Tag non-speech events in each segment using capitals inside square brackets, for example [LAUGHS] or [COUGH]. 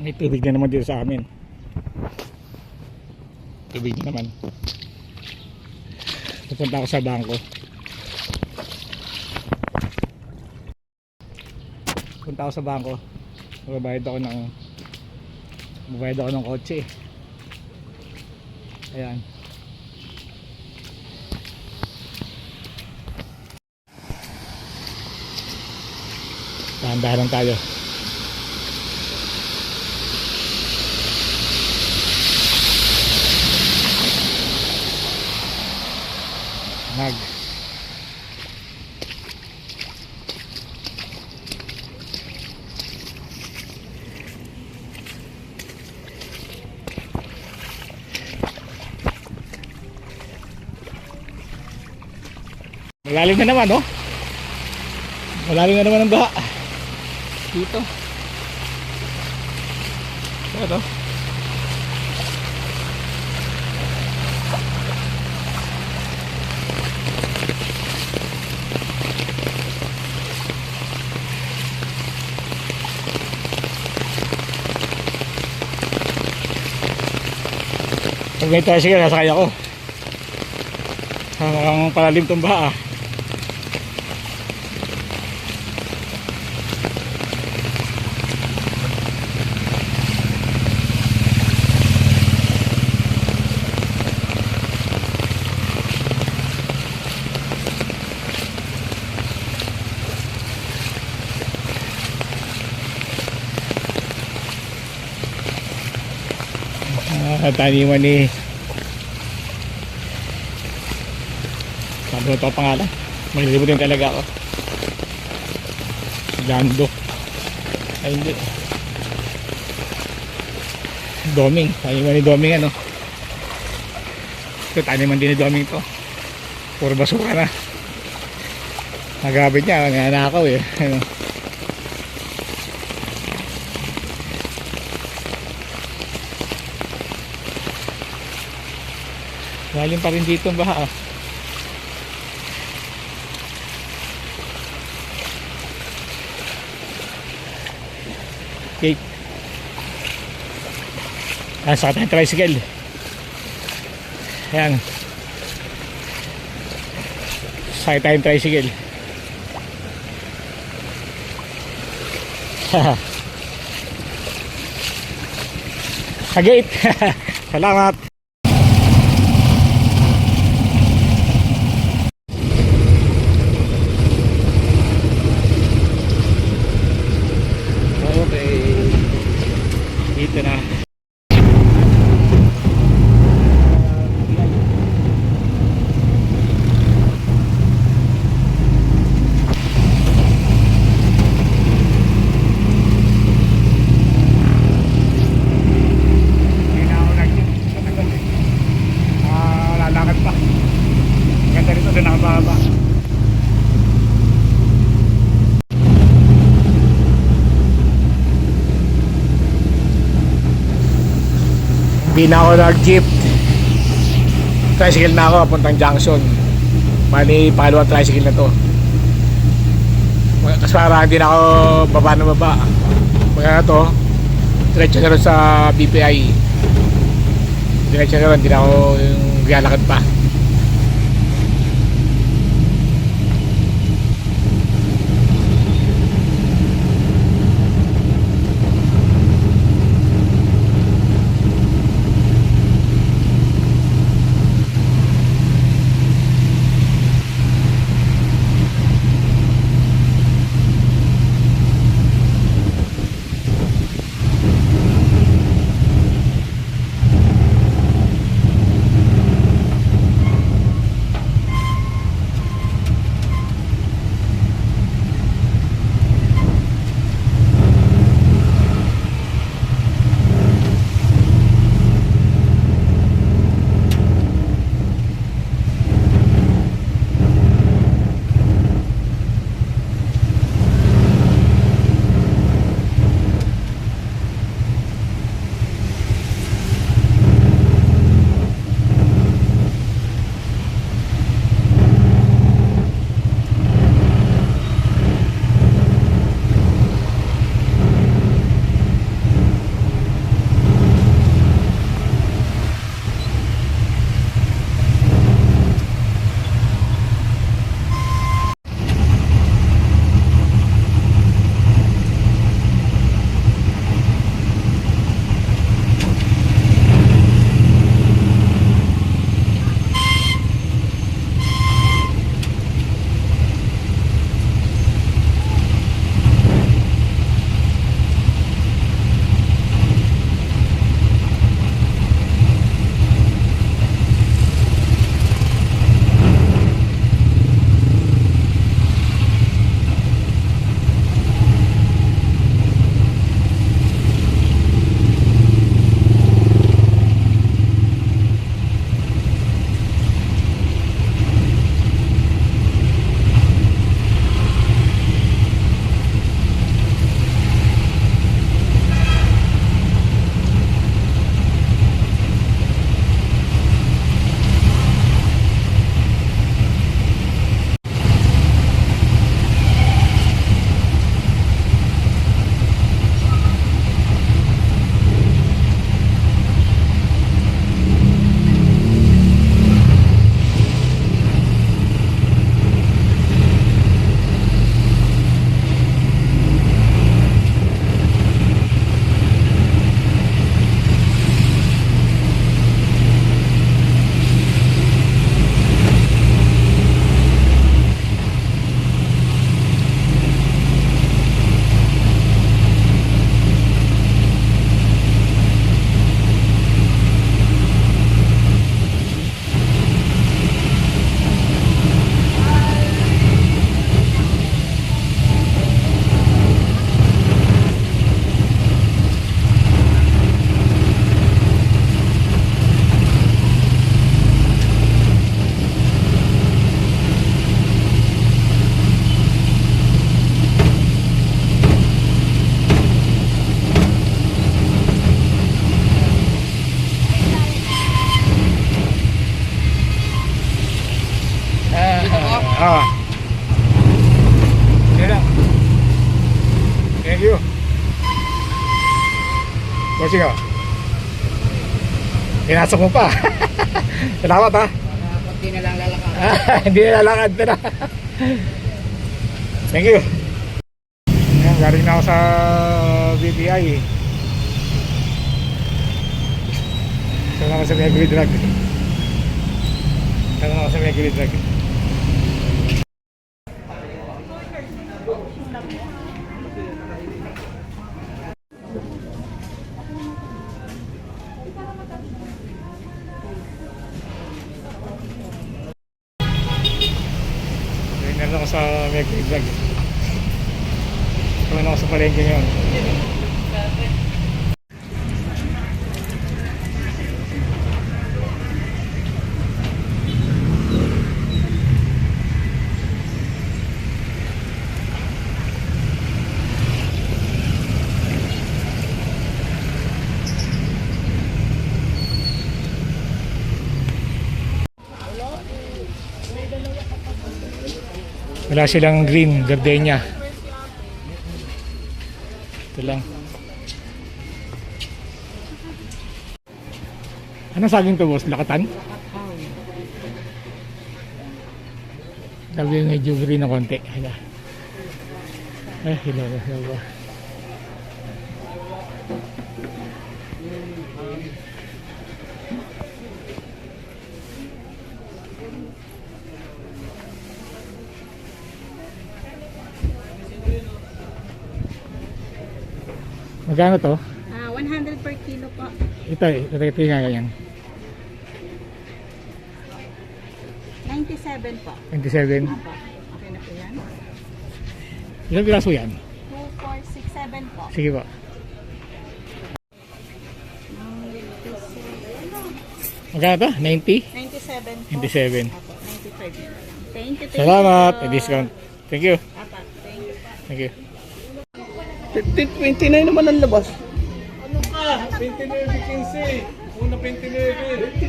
May tubig na naman dito sa amin. Tubig na naman. Pupunta ako sa bangko. Punta ako sa bangko. Magbabayad ako ng Magbabayad ako ng kotse. Ayan. Dahan-dahan tayo. Nag. Malalim na naman, no? Malalim na naman ang baha. Dito. Ito. Pag may tricycle, nasakay ako. Ah, Mukhang palalim tong baha. Ah, taniman ni Ano ito ang pangalan? Malilimutin talaga ako. Lando. Ay hindi. Doming. Taniman ni Doming ano. Ito taniman din ni Doming to. Puro basura na. Nagabit niya. Nanakaw eh. Ano. Lalim pa rin dito ang baha ah. Okay. Ah, sa tayong tricycle. Ayan. Sa tayong tricycle. [LAUGHS] sa gate. [LAUGHS] Salamat. Okay. Dito na. Hindi na ako nag- Ah, lalakad pa. Ganda rito doon nakababa. Hindi na ako nag-jeep. Tricycle na ako, papuntang junction. Bali, pangalawa tricycle na to. Kasi para hindi na ako baba na baba. Mga na to, diretso na sa BPI. Diretso na rin, hindi na ako yung lalakad pa. Ah. Yan lang. Thank you. Bossing oh. Pinasok mo pa. [LAUGHS] Salamat ha. Hindi na lang lalakad. Ah, [LAUGHS] Hindi na lalakad na. Thank you. Ayan, galing na ako sa BPI. Ako sa Megri Drug. Sana ako sa Megri Drug. Ngayon na lang ako sa Megri Drug. Ngayon ako sa palengke ngayon. Wala silang green, gardenia. Ito lang. Ano saging to boss? Lakatan? Sabi yung medyo green na konti. Hala. Eh, hello, hello. Magkano to? Ah, 100 per kilo po. Ito, ito, ito nga yan. 97 po. 27. Opo. Okay na po yan. Ilang piraso yan? 2, 4, 6, 7 po. Sige po. Magkano to? 90? 97 po. 97. Opo, 95 na lang. Thank you, thank Salamat. you. May discount. Thank you. Apa, thank you po. Thank you. 15, 29 naman ang labas. Ano ka? 29, Una 29.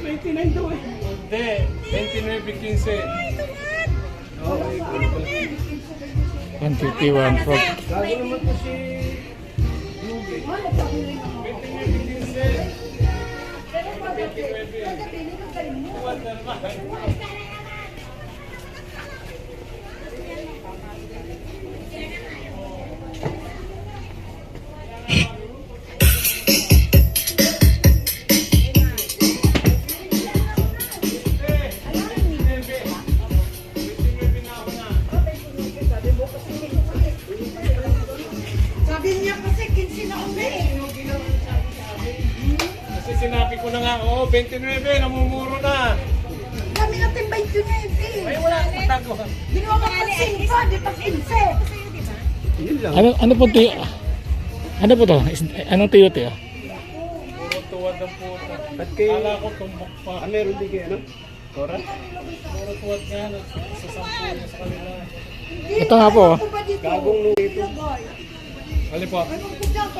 29 daw eh. Hindi. 29, 15. Oh, 151 po. Gago naman to si Lugi. 29, 15. 29, 15. 29, namumuro na. Kami natin 29 Ay, wala akong tago. Ginawa ka pa 5, di pa 15. Yun lang. Ano ano po tuyo? Ano po to? Is, anong tuyo tuyo? Tuwad ang puta. At kay... Kala ko tumbok pa. Ah, meron din kayo, ano? Tora? Puro tuwad nga. Sasampu niya sa kanila. Ito nga po. oh. Ano? Gagong nung Hali po. Anong kudya ka?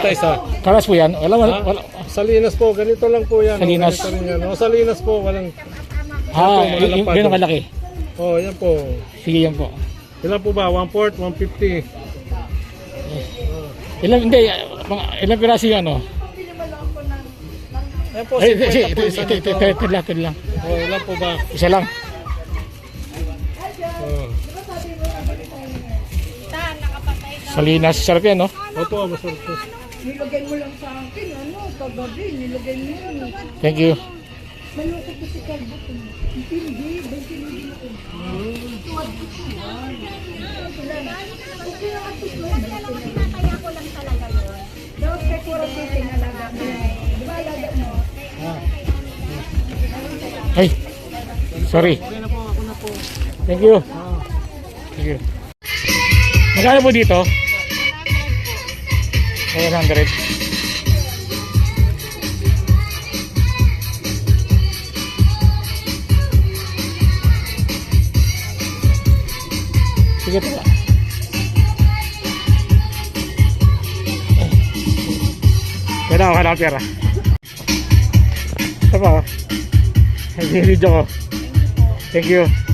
50 isa. Karas po yan. Wala, wala, wala. Salinas po, ganito lang po yan. Salinas. Oh, ganito rin yan. Oh, Salinas po, walang... Ah, Ito, mga y- y- lampado. ganun kalaki. Oh, yan po. Sige yan po. Ilan po ba? 1 fourth, 150. Ilan, hindi, mga, ilang piraso yung ano? Yan po, Ay, ito, 50 ito, po ito, isa ito, ito, lang, ito lang. Oh, ilan po ba? Isa lang. Salinas, sarap yan, no? Opo, masarap po. Nilagay mo lang sa akin, ano, kagabi, nilagay mo yun. Thank you. Malungkot ko si Calvo. Hindi, 29 ako. Tuwad ko siya. Okay lang at Kaya ko lang talaga yun. Dapat kay Kura City nalaga mo. Di ba alaga mo? Ay, sorry. Thank you. Thank you. Magkano po dito? 100. Sige po. Kaya ako ka pera. Ito pa. Hindi video ko. Thank you.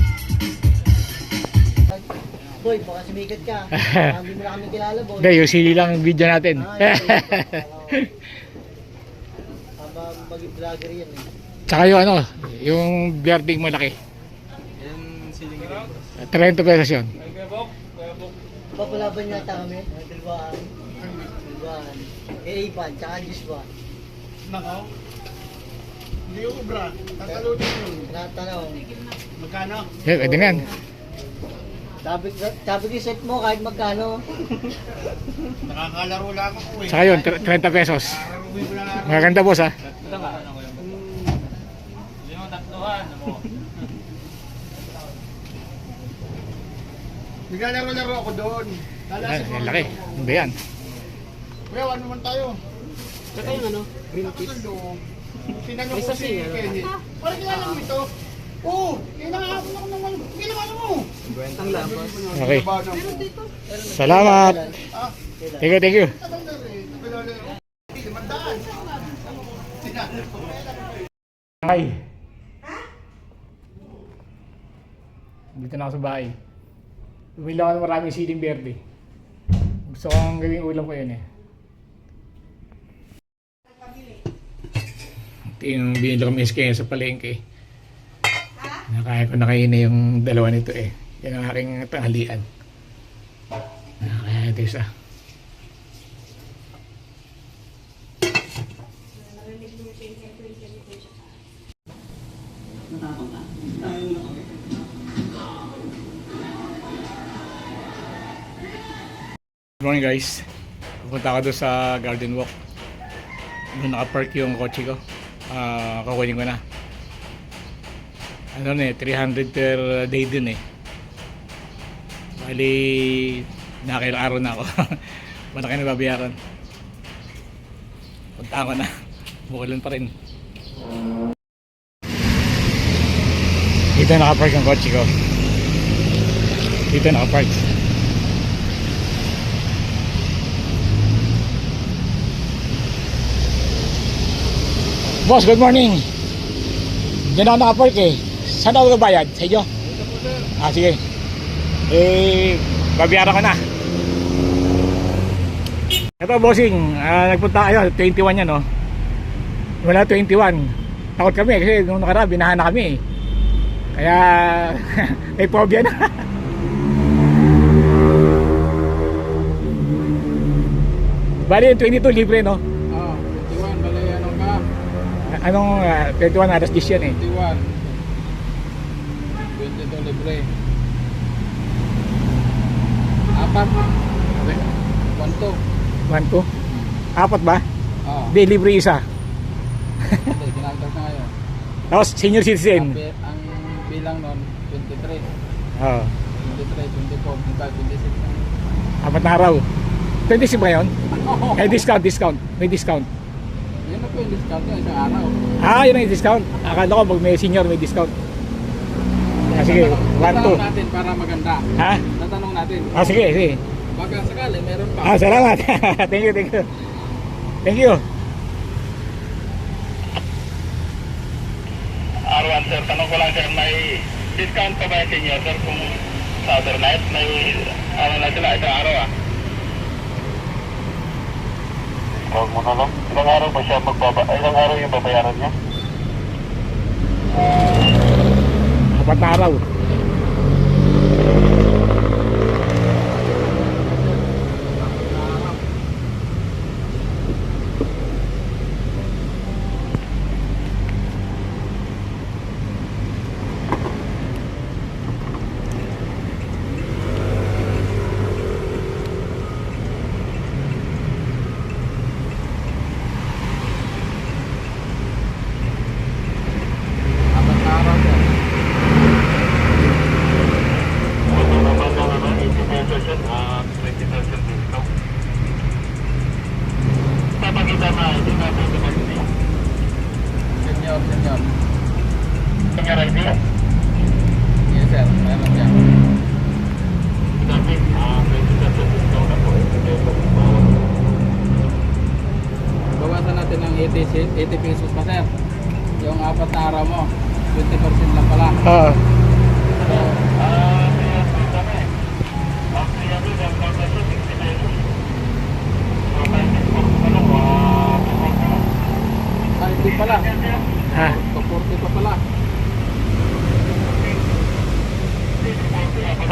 Boy, baka sumikat ka. [LAUGHS] Baka Hindi mo na kami kilala, boy. Hindi, yung sili lang ang video natin. Ah, yun, yun. Habang maging vlogger yan eh. Tsaka yung ano, yung birding malaki. Yan, siling rin. 30 pesos yun. Papalaban yata kami. Ang Dilbaan. Dilbaan. Eh, Ipan, tsaka Jiswan. Nako. Hindi ko bra. Tatalunin yun. Tinatanong. Magkano? Yeah, pwede na yan. Sabi, sabi ko set mo kahit magkano. Nakakalaro lang ako eh. Tsaka yun, 30 pesos. Laro mo na lang. Magaganda boss ha. Naglalaro-laro ako doon. Lalasip yan laki. Ano ba yan? Kuya, ano naman tayo? Ito yung ano? Green peas. Tinanong ko si Kenneth. Parang kilala mo ito? Oo! Kinakapon ako ng walo. Ginawa mo! Ang labas. Okay. Salamat. Thank you, thank you. Ay. Dito na ako sa bahay. Bumili ako ng maraming siling berde. Gusto kong gawing ulam ko yun eh. Ito yung binili ko miss kaya sa palengke. Nakaya ko na kayo na yung dalawa nito eh. Yan ang aking tanghalian. Nakaya ito isa. Good morning guys. Pupunta ako doon sa garden walk. Doon nakapark yung kotse ko. Ah, kukunin ko na. Ano na eh, 300 per day din eh. Bali, nakailang araw na ako. [LAUGHS] Malaki na babayaran. Punta ko na. Bukulan pa rin. Dito nakapark yung kotse ko. Dito nakapark. Boss, good morning. Diyan ako nakapark eh. Saan ako bayad? Sa inyo? Ah, sige. Eh, babayaran ko na. Ito, bossing. Ah, nagpunta kayo. 21 yan, no? Wala 21. Takot kami kasi nung nakaraan, binahan na kami eh. Kaya, [LAUGHS] may phobia na. [LAUGHS] Bali, yung 22 libre, no? Ah, 21. Bali, anong ka? Anong ah, 21 alas 10 yan eh. 21. 22 libre. Apat. 1 1, 2. Apat ba? Ah, Hindi, libre isa. hindi, ginagdag na ngayon. Tapos senior citizen. Ang, ang bilang nun, 23. Oo. 23, 24, 25, 26. apat na araw. 26 ba yun? Eh, discount, discount. May discount. Yun na po yung discount nyo, isang araw. Ah, yun ang discount. Akala ko pag may senior, may discount. Ah, sige, 1, 2. Tatanong natin para maganda. Ha? Tatanong natin. Ah, sige, sige. Baka sakali, meron pa. Ah, salamat. [LAUGHS] thank you, thank you. Thank you. R1 sir, tanong ko lang sir, may discount pa ba yung senior sir kung sa other night may ano na sila isang araw ah? Huwag mo na lang. Ilang araw ba siya magbaba? Ilang araw yung babayaran niya? Apat na araw.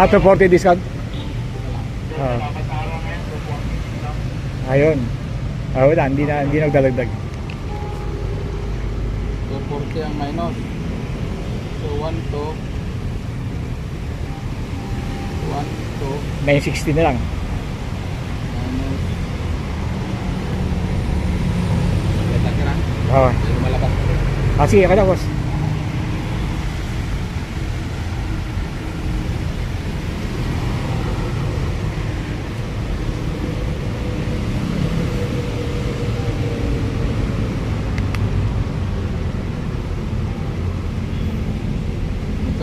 Ah, 240 discount? Oo. Ayun. Ah, wala, hindi na, hindi nagdalagdag. 240 ang minus. So 1 to 1 to 960 na lang. minus. Oo. Pero malabas. Ah, sige, kaya boss.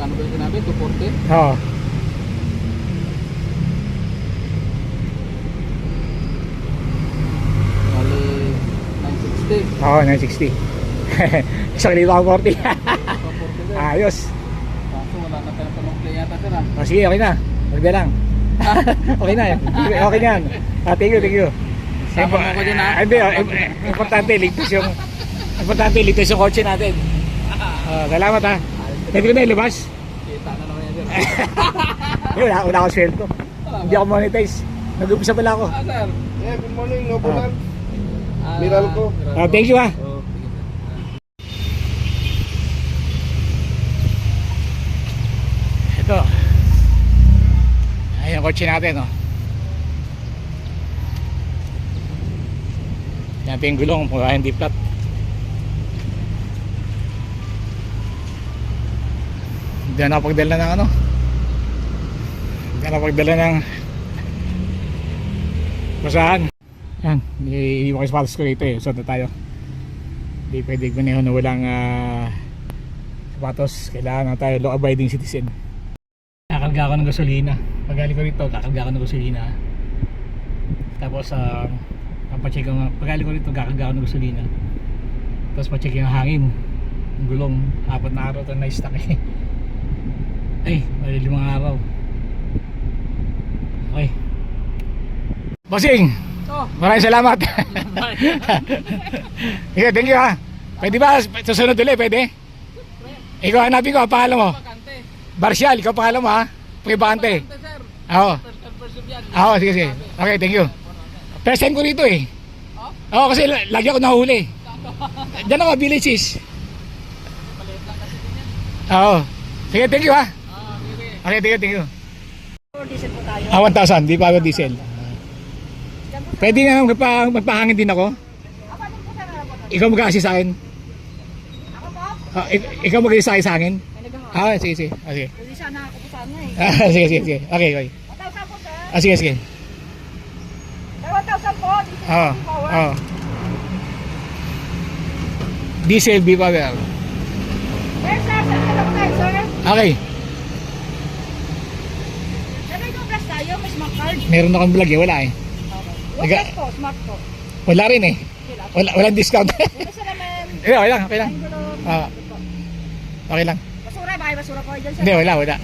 Magkano ba yung sinabi? 240? Oo. Bali 960. Oo, 960. Isang libo ang 40. 240 din. Ayos. Kaso wala na tayong panukli yata sir ah. Oh, sige, okay na. Na lang. [LAUGHS] okay na. Okay na yan. Ah, thank you, thank you. Sama mo ko dyan, ah. Hindi, im- importante, ligtas yung importante, ligtas yung kotse natin. Ah, salamat ha. Pwede ko na ilabas. Kita na naman yan sir. Hindi, wala, wala akong sweldo. Hindi ako monetize. Nag-upisa pala ako. Ah sir. Yeah, good morning, no Ah. Ah, Meralco. Ah, thank you ha. Oh, sir. Ito. Ayan yung kotse natin, oh. Yan ito yung gulong, mukha hindi flat. Hindi na napagdala ng ano. Hindi na napagdala ng basahan. Yan, iiwan ko yung sapatos ko rito eh. Usod na tayo. Hindi pwede manihon na walang ah, sapatos. Kailangan na tayo law abiding citizen. Kakarga ako ng gasolina. Pagaling ko rito, kakarga ako ng gasolina. Tapos, uh, papacheck ko, nga- pagaling ko rito, kakarga ako ng gasolina. Tapos, pacheck yung hangin. Yung gulong, apat na araw ito na-stuck eh. [LAUGHS] Ay, mali limang araw. Okay. Bossing! Oh. Maraming salamat. [LAUGHS] [LAUGHS] yeah, thank you ha. Pwede ba susunod ulit? Pwede? Ikaw hanapin ko, ang pangalan mo. Barsial, ikaw pangalan mo ha? Sir. Oo. Yan. Oo, sige, sige. Okay, thank you. First time ko rito eh. Oo, kasi la- lagi ako nahuli. [LAUGHS] Diyan ako, villages. Oo. Sige, thank you ha. Okay, thank you, thank you. Diesel po tayo. Ah, 1,000, di pa ako diesel. Pwede nga magpa, magpahangin din ako. Ikaw mag-assist sa akin. Ah, ik- ikaw mag sa akin sa akin. Ah, sige, sige. Ah, sige. Hindi sana ako po sana eh. Ah, [LAUGHS] sige, sige, sige. Okay, okay. 1,000 po sir. Ah, sige, sige. May 1,000 po. Diesel Oo. po, power. Oo. Diesel. Sir, sir, po tayo sir? Okay. Sir, may compras tayo. May smart card. Meron akong vlog eh, wala eh. Naga- Low po, smart po. Wala rin eh. Wala, walang discount. Sa [LAUGHS] naman. Eh, okay lang, okay lang. Ah. Okay lang. Basura, bakit basura po dyan sir? Hindi, wala, wala.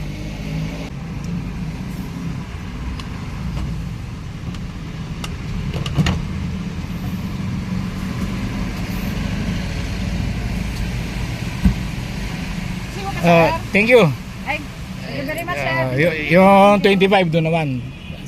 Uh, thank you. Ay, thank you very much sir. Uh, yung 25 doon naman.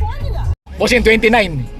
formula. Boss yung 29.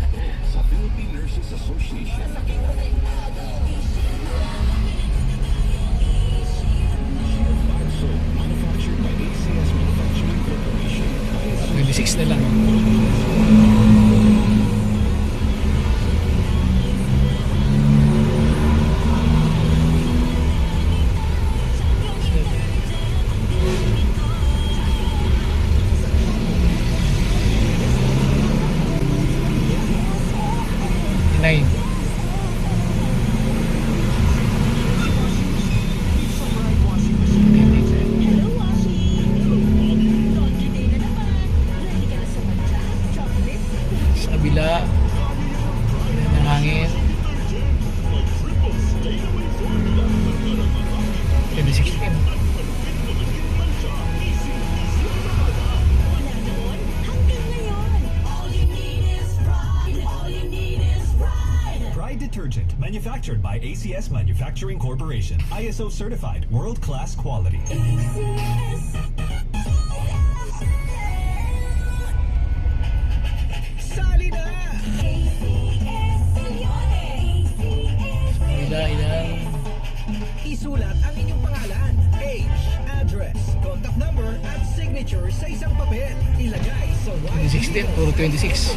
kabila, ng hangin. 2016. Pride Detergent, manufactured by ACS Manufacturing Corporation. ISO certified, world class quality. Kabila, isang papel. Ilagay sa white 2016, puro 26.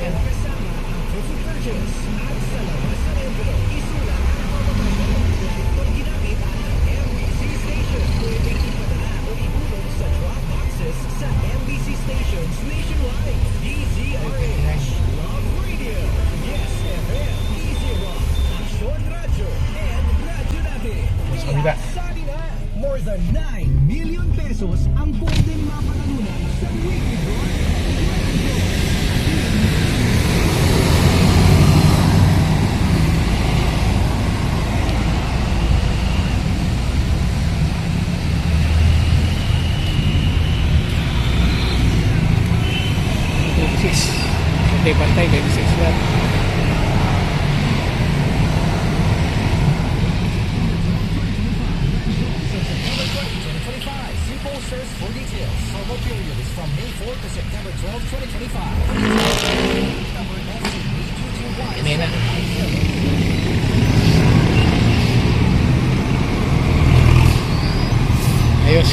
Ayos.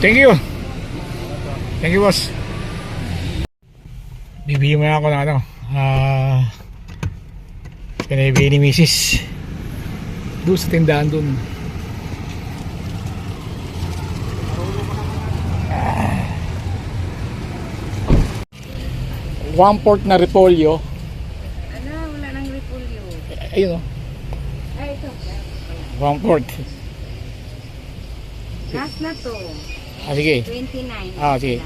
Thank you. Thank you, boss. Bibigyan mo ako ng ano. Ah... pinabili ni Mrs. Doon sa tindahan doon. One port na repolyo. Ano, wala nang repolyo. Ayun o. Ay, ito. One port. Last na to. Ah, sige. 29. Ah, sige.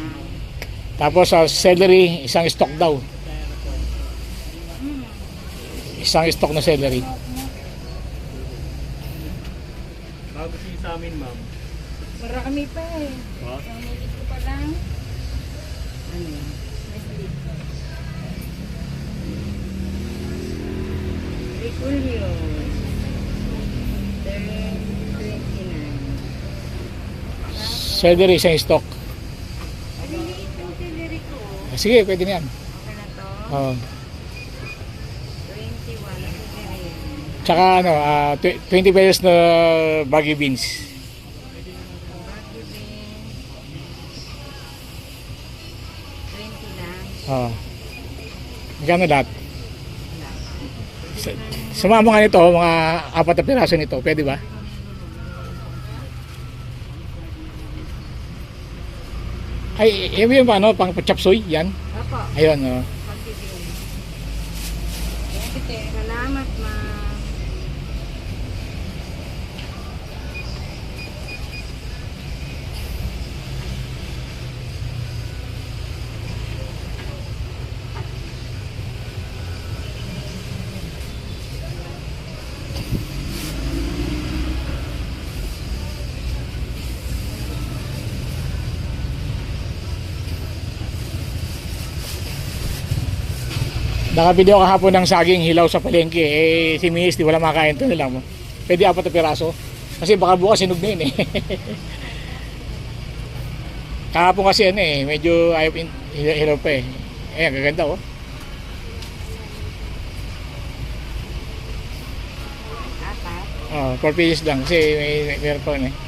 Tapos sa celery, isang stock daw. Isang stock na celery. Marami pa eh. Pamili ko pa lang. Ano yan? Nestle. Repolyo. 29. Celery, isang stock. Maliliit yung celery ko. Ah, Sige, pwede na yan. Okay na to. Oo. 21 ang celery. Tsaka ano, ah, tw- 20 pesos na baggy beans. Baggy beans. 20 lang. Oo. Magkano lahat? Sa, sumama nga nito, mga apat na piraso nito. Pwede ba? Ay, eh, yun ba, ano, pang chop suey, yan. Opo. Ayun, oh. Baggy beans. Sige, salamat ma. Nakabili ako kahapon ng saging hilaw sa palengke. Eh, si Miss, di wala makain. Ito na lang mo. Pwede apat na piraso. Kasi baka bukas sinog na yun eh. [LAUGHS] kahapon kasi ano eh, medyo ayaw hilaw pa eh. Eh, gaganda oh. Oh, 4 pieces lang kasi may, meron pa eh.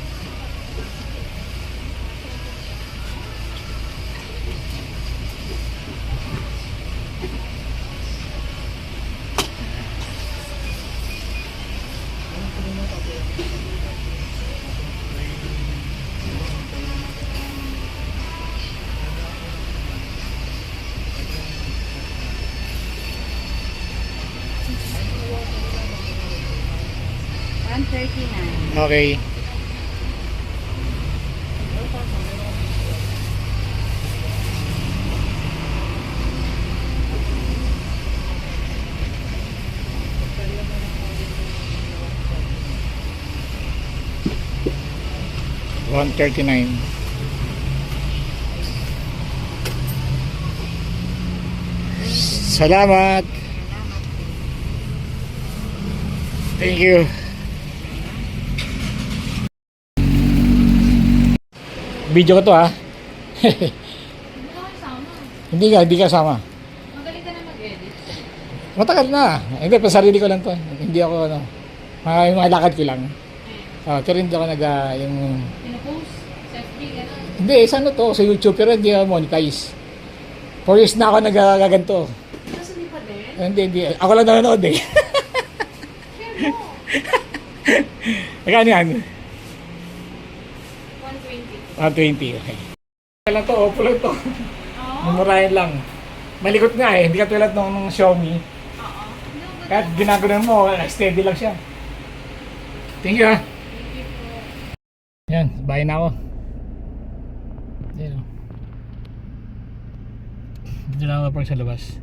139. Okay. One thirty nine. Salamat. Thank you. Video ko to ha. [LAUGHS] Hindi ka hindi ka, sama. Magaling ka na mag-edit. Matagal na. Hindi, pa sarili ko lang to. Hindi ako ano. Mga, mga lakad ko lang. Ah, pero hindi ako nag ah, yung Pinupost. Selfie, gano'n. hindi sa ano to sa YouTube pero hindi ako monetize. Four years na ako nagaganto. Tapos hindi pa din. Hindi, hindi. Ako lang nanonood eh. Share mo. [LAUGHS] Magkano yan? 120. 120. Okay. Kailan to? Oppo lang to. Oo. Mumurahin lang. Malikot nga eh. Hindi ka tulad nung Xiaomi. Oo. No, but Kahit ginaganon mo, steady lang siya. Thank you ah. Yan, bahay na ako. Yan o. Dito na ako park sa labas.